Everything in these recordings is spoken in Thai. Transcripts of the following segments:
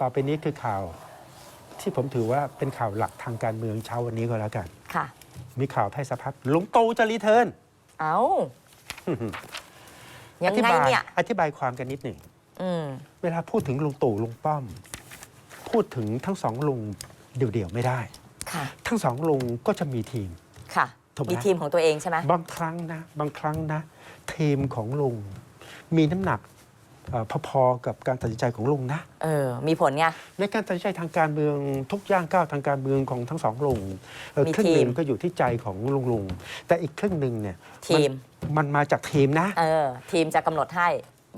ต่อไปนี้คือข่าวที่ผมถือว่าเป็นข่าวหลักทางการเมืองเช้าวันนี้ก็แล้วกัน ค่ะ มีข่าวแพร่สะพัดลุงตู่จะรีเทิร์น เอายังอธิไงบายเนี่ย อธิบายความกันนิดหนึ่งอืมเวลาพูดถึงลุงตู่ลุงป้อม พูดถึงทั้งสองลุงเดี่ยวๆไม่ได้ค่ะทั้งสองลุงก็จะมีทีม ค่ะถูกไหมมีทีมของตัวเองใช่ไหมบางครั้งนะ บางครั้งนะ ทีมของลุงมีน้ำหนักเอ่อ พอๆกับการตัดสินใจของลุงนะเออมีผลไง ในการตัดสินใจทางการเมืองทุกย่างก้าวทางการเมืองของทั้งสองลุงเอ่อมีครึ่งหนึ่งทีมก็อยู่ที่ใจของลุงลุงแต่อีกครึ่งหนึ่งเนี่ยทีมนมันมาจากทีมนะเออทีมจะกำหนดให้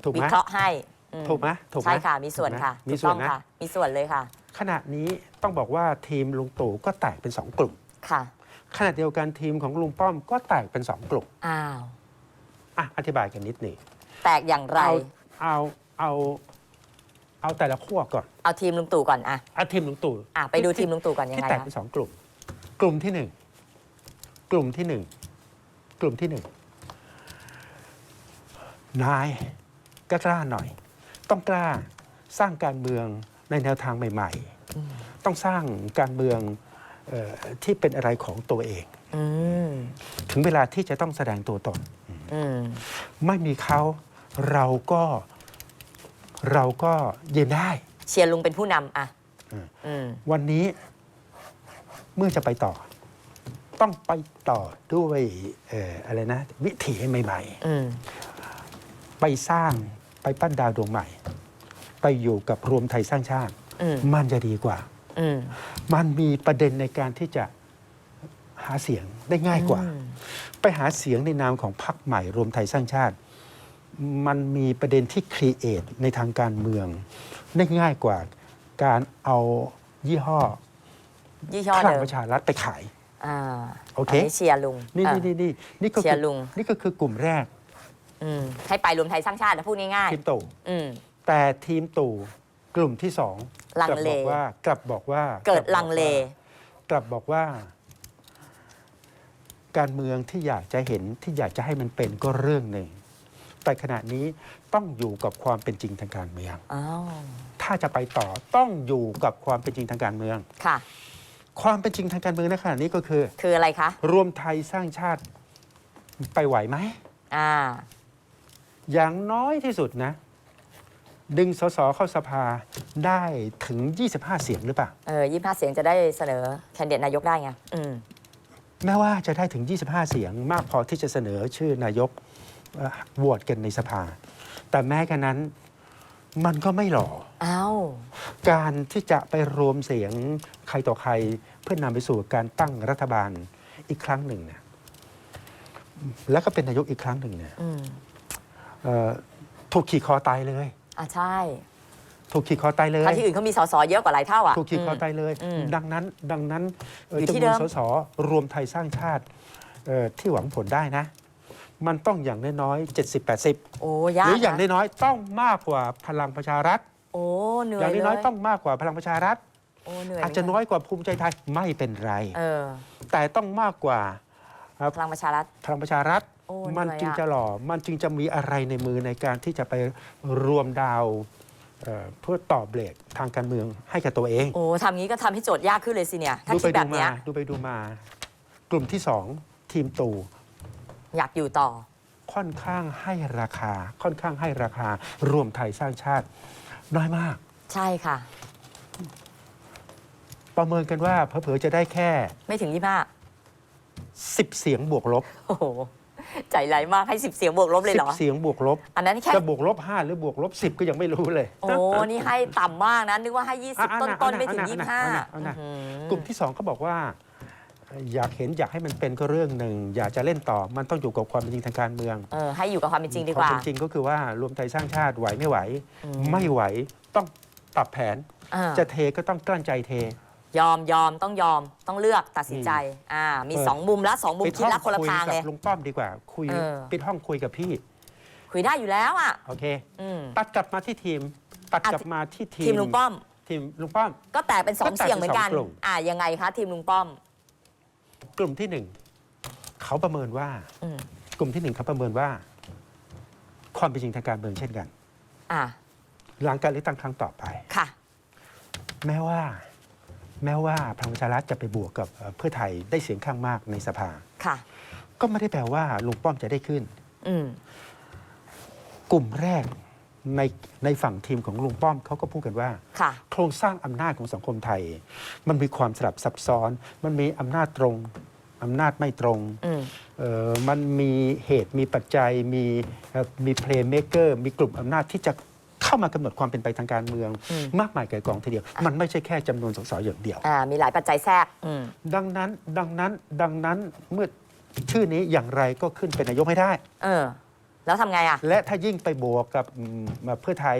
ถูกไหมวิเคราะห์ให้อืถูกไหมถูกไหมใช่ค่ะมีส่วนถูกไหค่ะมีถูกส่วต้นองนะค่ะมีส่วนเลยค่ะ ขณะนี้ต้องบอกว่าทีมลุงตู่ก็แตกเป็นสองกลุ่มค่ะขณะเดียวกันทีมของลุงป้อมก็แตกเป็นสองกลุ่มอ้าวอะอธิบายกันนิดหนึ่งแตกอย่างไร เอาเอาเอาเอาแต่ละขั้วก่อนเอาทีมลุงตู่ก่อนอะเอาทีมลุงตู่อะไปดูทีมลุงตู่ก่อนยังที่ไงแตกคะเป็นสองกลุ่ม กลุ่มที่หนึ่งกลุ่มที่หนึ่งกลุ่มที่หนึ่งนายก็กล้าหน่อย ต้องกล้าสร้างการเมืองในแนวทางใหม่ ๆ ต้องสร้างการเมืองเออที่เป็นอะไรของตัวเอง อืมถึงเวลาที่จะต้องแสดงตัวตน อืมไม่มีเขา เราก็เราก็ยืนได้ เชียร์ลุงเป็นผู้นำอะอืมอืมวันนี้เมื่อจะไปต่อ ต้องไปต่อด้วยเอ่ออะไรนะ วิถีใหม่อืมๆ ไปสร้างไปปั้นดาวดวงใหม่ ไปอยู่กับรวมไทยสร้างชาติ อืมมันจะดีกว่า อืมมันมีประเด็นในการที่จะหาเสียงได้ง่ายกว่า อืมไปหาเสียงในนามของพรรคใหม่รวมไทยสร้างชาติ มันมีประเด็นที่ครีเอทในทางการเมือง ได้ง่ายกว่าการเอายี่ห้อยี่ห้อพลังเดิมประชารัฐไปขายอ่าโอเคนนี้เชียร์ลุงนี่อะนี่นี่นี่นี่ก็เชีคืยร์ลุงนี่ก็คือกลุ่มแรกอืมให้ไปรวมไทยสร้างชาตินะพูดง่ายทีมตู่ๆอืมแต่ทีมตู่กลุ่มที่สองลังกลับเลบอกว่ากลับบอกว่า เกิดบบอกลังเลว่ากลับบอกว่า การเมืองที่อยากจะเห็นที่อยากจะให้มันเป็นก็เรื่องหนึ่ง แต่ขณะนี้ต้องอยู่กับความเป็นจริงทางการเมือง อ้าวถ้าจะไปต่อต้องอยู่กับความเป็นจริงทางการเมือง ค่ะ ความเป็นจริงทางการเมืองในขณะนี้ก็คือ คืออะไรคะ รวมไทยสร้างชาติไปไหวไหม อ่า อย่างน้อยที่สุดนะ ดึงสสเข้าสภาได้ถึง 25 เสียงหรือเปล่า เออยี่ห้าเสียงจะได้เสนอแคนดิเดตนายกได้ไง อืม แม้ว่าจะได้ถึง 25 เสียงมากพอที่จะเสนอชื่อนายกเอ่อ โหวตกันในสภา แต่แม้กันนั้นมันก็ไม่หล่อ อ้าว การที่จะไปรวมเสียงใครต่อใครเพื่อนำไปสู่การตั้งรัฐบาลอีกครั้งหนึ่งเนี่ยแล้วก็เป็นนายกอีกครั้งหนึ่งเนี่ยอืมเอ่อถูกขี่คอตายเลย อะใช่ถูกขี่คอตายเลย ถ้าที่อื่นเขามีสสเยอะกว่าหลายเท่าอะถูกขีดคอม ตายเลย อืมดังนั้นดังนั้นเอ่ออยู่ที่จำนวนเดิมสสรวมไทยสร้างชาติเอ่อที่หวังผลได้นะ มันต้องอย่างน้อยๆ70-80 โอ้หยากรืออย่างนะน้อยๆต้องมากกว่าพลังประชารัฐ โอ้เหนื่ออยย่างเลยน้อยๆต้องมากกว่าพลังประชารัฐ โอ้เหนื่อยอาจจะน้อยกว่าภูมิใจไทยไม่เป็นไร เออแต่ต้องมากกว่าพลังประชารัฐ พลังประชารัฐ โอ้มันเหนื่อยจึงอะจะหล่อ มันจึงจะมีอะไรในมือในการที่จะไปรวมดาวเอ่อเพื่อต่อเบรกทางการเมืองให้กับตัวเอง โอ้ทำงี้ก็ทำให้โจทย์ยากขึ้นเลยสิเนี่ย ถ้าดูคิไปดแบดูบมาเนี้ย ดูไปดูมา กลุ่มที่สองทีมตู่ อยากอยู่ต่อ ค่อนข้างให้ราคา ค่อนข้างให้ราคา รวมไทยสร้างชาติ น้อยมาก ใช่ค่ะ ประเมินกันว่าเผลอๆจะได้แค่ ไม่ถึงยี่ห้า10 เสียงบวกลบโอ้โห ใจร้ายมากให้สิบเสียงบวกลบเลยเหรอ 10เสียงบวกลบ อันนั้นแค่ จะบวกลบ 5 หรือบวกลบ 10 ก็ยังไม่รู้เลย โอ้ นี่ให้ต่ำมากนะ นึกว่าให้อะ20เอาต้นนะต้นเอานะไม่ถึงเอานะ25เอานะเอานะอื้อหือกลุ่มที่สองเขาบอกว่า อยากเห็นอยากให้มันเป็นก็เรื่องหนึ่ง อยากจะเล่นต่อมันต้องอยู่กับความเป็นจริงทางการเมืองเออให้อยู่กับความเป็นจริงดีคกวามว่า เป็นจริงก็คือว่ารวมไทยสร้างชาติไหวไม่ไหว อืม ไม่ไหวต้องปรับแผนอ่าจะเทก็ต้องกลั้นใจเท ยอมยอมต้องยอมต้องเลือกตัดสินใจอ่ามีเปิดสองมุมละสองมุมปิดคิดห้องละคนละคุยทางกัเลยลุงป้อมดีกว่า คุยเออ ปิดห้องคุยกับพี่คุยได้อยู่แล้วอะโอเค อืม ตัดกลับมาที่ทีม ตัดอะกลับมาที่ทีมทีมลุงป้อม ทีมลุงป้อม ก็แตกเป็นสองก็แตกเป็นเสียงเหมือนกัน สองกลุ่ม อ่ายังไงคะทีมลุงป้อม กลุ่มที่หนึ่งเขาประเมินว่า อืมกลุ่มที่หนึ่งเขาประเมินว่า ความเป็นจริงทางการเมืองเช่นกัน อ่าหลังการเลือกตั้งครั้งต่อไป ค่ะ แม้ว่า แม้ว่าพลังประชารัฐจะไปบวกกับเอ่อเพื่อไทยได้เสียงข้างมากในสภา ค่ะ ก็ไม่ได้แปลว่าลุงป้อมจะได้ขึ้น อืม กลุ่มแรก ในในฝั่งทีมของลุงป้อมเขาก็พูดกันว่าค่ะโครงสร้างอำนาจของสังคมไทย มันมีความสลับซับซ้อน มันมีอำนาจตรงอำนาจไม่ตรงอืมเอ่อมันมีเหตุมีปัจจัยมีเอ่อมีเพลย์เมเกอร์มีกลุ่มอำนาจที่จะเข้ามากำหนดความเป็นไปทางการเมืองอืมมากมายไก่ายกองทีเดียว มันไม่ใช่แค่จำนวนสสอย่างเดียวอ่ามีหลายปัจจัยแทรกอืมดังนั้นดังนั้นดังนั้นเมื่อชื่อนี้อย่างไรก็ขึ้นเป็นนายกไม่ได้เออ แล้วทำไงอะ และถ้ายิ่งไปบวกกับอืมเพื่อไทย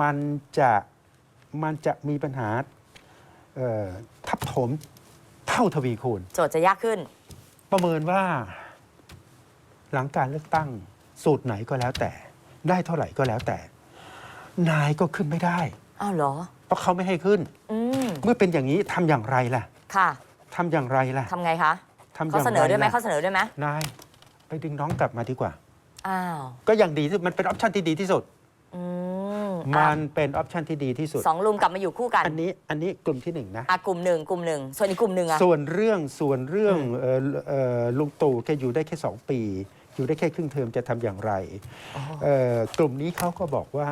มันจะมันจะมีปัญหาเอ่อทับถมเท่าทวีคูณ โจทย์จะยากขึ้น ประเมินว่า หลังการเลือกตั้ง สูตรไหนก็แล้วแต่ ได้เท่าไหร่ก็แล้วแต่ นายก็ขึ้นไม่ได้ อ้าวเหรอ เพราะเขาไม่ให้ขึ้น อืม เมื่อเป็นอย่างนี้ทำอย่างไรล่ะค่ะทำอย่างไรล่ะ ทำไงคะ ทำอเขาย่างเสไรนอด้วยไหมล่ะเขาเสนอด้วยไหมนาย ไปดึงน้องกลับมาดีกว่า อ้าวก็ยังดีที่มันเป็นออปชันที่ดีที่สุด อืมมัอะนเป็นออปชันที่ดีที่สุด สองลุงกลับมาอยู่คู่กันอันนี้อันนี้กลุ่มที่หนึ่งนะ อะกลุ่มหนึ่งกลุ่มหนึ่งส่วนอีกกลุ่มหนึ่งอะ ส่วนเรื่องส่วนเรื่องเอ่อเอ่อลุงตู่แกอยู่ได้แค่สองปี อยู่ได้แค่ครึ่งเทอมจะทำอย่างไรอ๋อเอ่อกลุ่มนี้เขาก็บอกว่า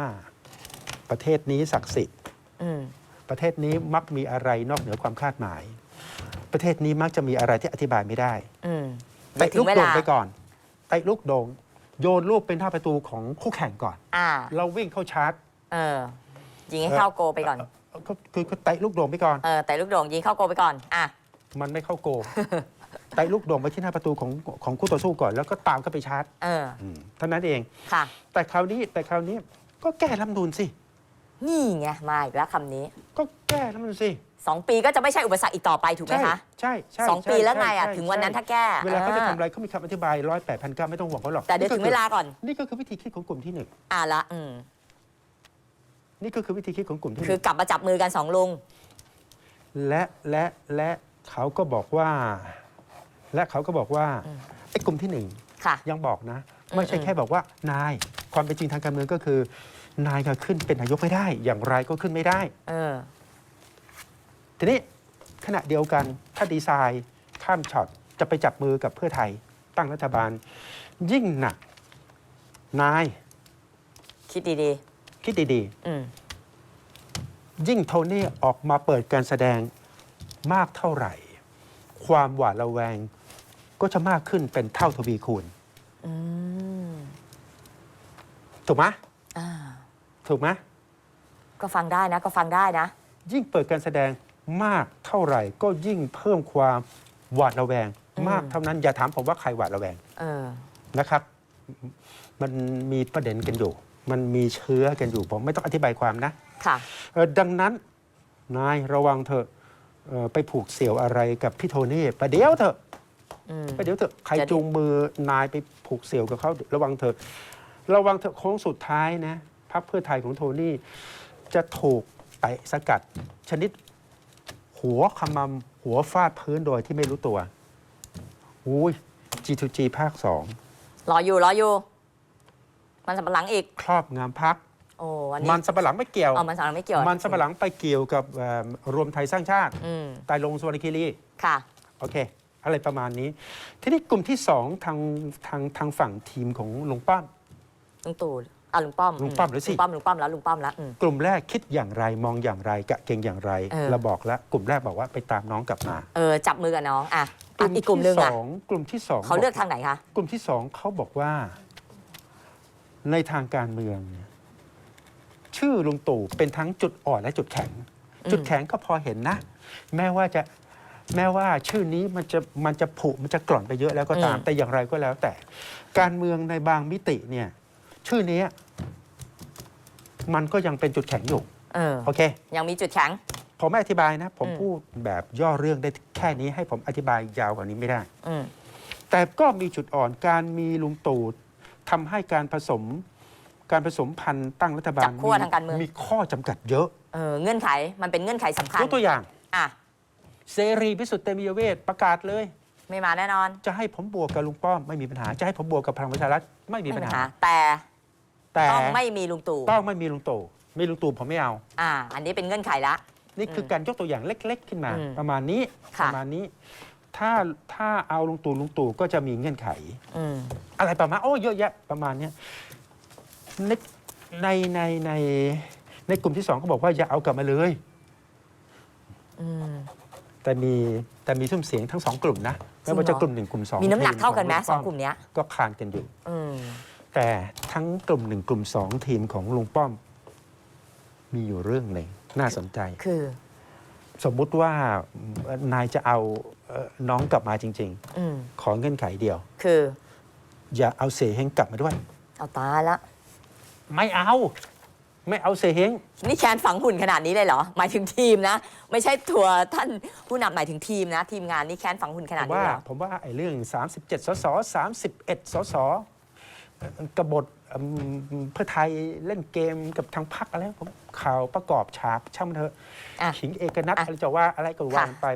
ประเทศนี้ศักดิ์สิทธิ์ อืม ประเทศนี้มักมีอะไรนอกเหนือความคาดหมาย ประเทศนี้มักจะมีอะไรที่อธิบายไม่ได้อืมเตะถึลูงกเวโดลางไปก่อนเตะลูกโดงโยนลูกเป็นท่าประตูของคู่แข่งก่อน อ่า เราวิ่งเข้าชาร์จเออ ยิงให้เข้าโกไปก่อนเอ่อก็คือคือเตะลูกโดงไปก่อน เออ แต่ลูกโด่งยิงเข้าโกไปก่อน อะ มันไม่เข้าโกเตะลูกโดงไปที่หน้าประตูของของคู่ต่อสู้ก่อน แล้วก็ตามเข้าไปชาร์จเอออืมเท่านั้นเอง ค่ะ แต่คราวนี้แต่คราวนี้ก็แก้รัฐธรรมนูนสิ นี่ไง มาอีกแล้วคำนี้ ก็แก้รัฐธรรมนูนสิ สองปีก็จะไม่ใช่อุปสรรคอีกต่อไปถูกไหมคะใช่ใช่สองใช่ปีแล้วไงอะใช่ถึงวันนั้นใช่ถ้าแก้เวลาเขาจะออทำอะไรเขามีคำอธิบายร้อยแปดพันเก้าไม่ต้องห่วงเขาหรอกแต่เดี๋ยวถึงเวลาก่อน นี่ก็คือวิธีคิดของกลุ่มที่หนึ่งอะละอืมนี่ก็คือวิธีคิดของกลุ่มที่หคือนึ่งกลับมาจับมือกันสองลุง และและและเขาก็บอกว่า และเขาก็บอกว่าอืม ไอ้กลุ่มที่หนึ่งค่ะ ยังบอกนะ อืมไม่ใช่อืมแค่บอกว่านาย ความเป็นจริงทางการเมืองก็คือ นายก็ขึ้นเป็นนายกไม่ได้ อย่างไรก็ขึ้นไม่ได้ เออ ทีนี้ขณะเดียวกันถ้าดีไซน์ข้ามช็อตจะไปจับมือกับเพื่อไทยตั้งรัฐบาล ยิ่งหนักนาย คิดดีคิดดีๆ อืมๆยิ่งโทนี่ออกมาเปิดการแสดงมากเท่าไหร่ ความหวาดระแวงก็จะมากขึ้นเป็นเท่าทวีคูณอืมถูกไหมอ่าถูกไหมก็ฟังได้นะ ก็ฟังได้นะ ยิ่งเปิดการแสดง มากเท่าไหร่ ก็ยิ่งเพิ่มความหวาดระแวงอืมมากเท่านั้นอย่าถามผมว่าใครหวาดระแวงเออนะครับ มันมีประเด็นกันอยู่ มันมีเชื้อกันอยู่ผมไม่ต้องอธิบายความนะค่ะเอ่อดังนั้นนายระวังเถอะเอ่อไปผูกเสี่ยวอะไรกับพี่โทนี่ประเดี๋ยวเถอะ อืมประเดี๋ยวเถอะใครจะได้ จูงมือนายไปผูกเสี่ยวกับเขาระวังเถอะระวังเถอะโค้งสุดท้ายนะพรรคเพื่อไทยของโทนี่จะถูกเตะสกัดชนิด หัวขมำหัวฟาดพื้นโดยที่ไม่รู้ตัวอุ้ย G2G ภาคสองรออยู่รออยู่ มันสับปะหลังอีก ครอบงำพัก โอ้วันนี้มันสับปะหลังไม่เกี่ยวเอามันสับปะหลังไม่เกี่ยว มันสับปะหลังไปเกี่ยวกับเอ่อรวมไทยสร้างชาติอืมตายลงสวรรณคีรีค่ะ โอเค อะไรประมาณนี้ ทีนี้กลุ่มที่สองทางทางทางฝั่งทีมของลุงป้อมลุงตู่ อะลุงป้อมลุงป้อมหรือสิ ลุงป้อมลุงป้อมแล้วลุงป้อมแล้วอืม กลุ่มแรกคิดอย่างไรมองอย่างไรกะเก่งอย่างไรเออ เราบอกแล้วกลุ่มแรกบอกว่าไปตามน้องกลับมาเออจับมือกับน้องอะอะอีกกลุ่มหนึ่งที่สอะองกลุ่มที่สองเขาเลือกบทางไหนคะกลุ่มที่สองเขาบอกว่า ในทางการเมืองเนี่ยชื่อลุงตู่เป็นทั้งจุดอ่อนและจุดแข็งอืมจุดแข็งก็พอเห็นนะ แม้ว่าจะแม้ว่าชื่อนี้มันจะมันจะผุมันจะกร่อนไปเยอะแล้วก็ตาม แต่อย่างไรก็แล้วแต่ การเมืองในบางมิติเนี่ย ชื่อนี้มันก็ยังเป็นจุดแข็งอยู่เออโอเค ยังมีจุดแข็ง ผมไม่อธิบายนะ ผมอืม พูดแบบย่อเรื่องได้แค่นี้ให้ผมอธิบายยาวกว่านี้ไม่ได้ อืมแต่ก็มีจุดอ่อนการมีลุงตู่ทำให้การผสม การผสมพันธุ์ตั้งรัฐบาลจับขั้วทางการเมืองมีข้อจำกัดเยอะเออเงื่อนไขมันเป็นเงื่อนไขสำคัญยกตัวอย่าง อะเสรีพิสุทธิ์เตมียเวทประกาศเลย ไม่มาแน่นอนจะให้ผมบวกกับลุงป้อมไม่มีปัญหา จะให้ผมบวกกับพลังประชารัฐไม่มีไม่ปัญมีปัญหาหาแต่ แต่ต้องไม่มีลุงตู่ต้องไม่มีลุงตู่ไม่ลุงตู่ผมไม่เอา อ่า อันนี้เป็นเงื่อนไขละ นี่คือการยกตัวอย่างเล็ก ๆ ขึ้นมาอืมประมาณนี้ค่ะประมาณนี้ ถ้าถ้าเอาลุงตู่ลุงตู่ก็จะมีเงื่อนไขอืมอะไรประมาณโอ้เยอะแยะประมาณเนี้ยในในในในในกลุ่มที่สองก็บอกว่าอย่าเอากลับมาเลยอืมแต่มีแต่มีทุ่มเสียงทั้งสองกลุ่มนะไม่ว่าจริงเหรอจะกลุ่มหนึ่งกลุ่มสองมีน้ำหนักเท่ากันไหมทีสองขกลุ่มเนี้ยก็คลานกันอยู่อืม แต่ทั้งกลุ่มหนึ่งกลุ่มสองทีมของลุงป้อม มีอยู่เรื่องหนึ่งน่าสนใจ คือ สมมุติว่านายจะเอาเอ่อน้องกลับมาจริง อืมๆ ขอเงื่อนไขเดียว คือ อย่าเอาเสเฮงกลับมาด้วย เอาตายละ ไม่เอา ไม่เอาเสเฮงนี่แคนฝังหุ่นขนาดนี้เลยเหรอ หมายถึงทีมนะ ไม่ใช่ตัวท่านผู้นำหมายถึงทีมนะ ทีมงานนี่แคนฝังหุ่นขผนาดมนี้ว่าเหรอผมว่าไอ้เรื่อง 37 สส 31 สสเอ่อ กบฏเอิ่มเพื่อไทยเล่นเกมกับทางพักอะไรผมข่าวประกอบฉากช่างมันเถอะอะขิงเอกนัทอะอะไรจะว่าอะไรก็ว่าค่ะกันไป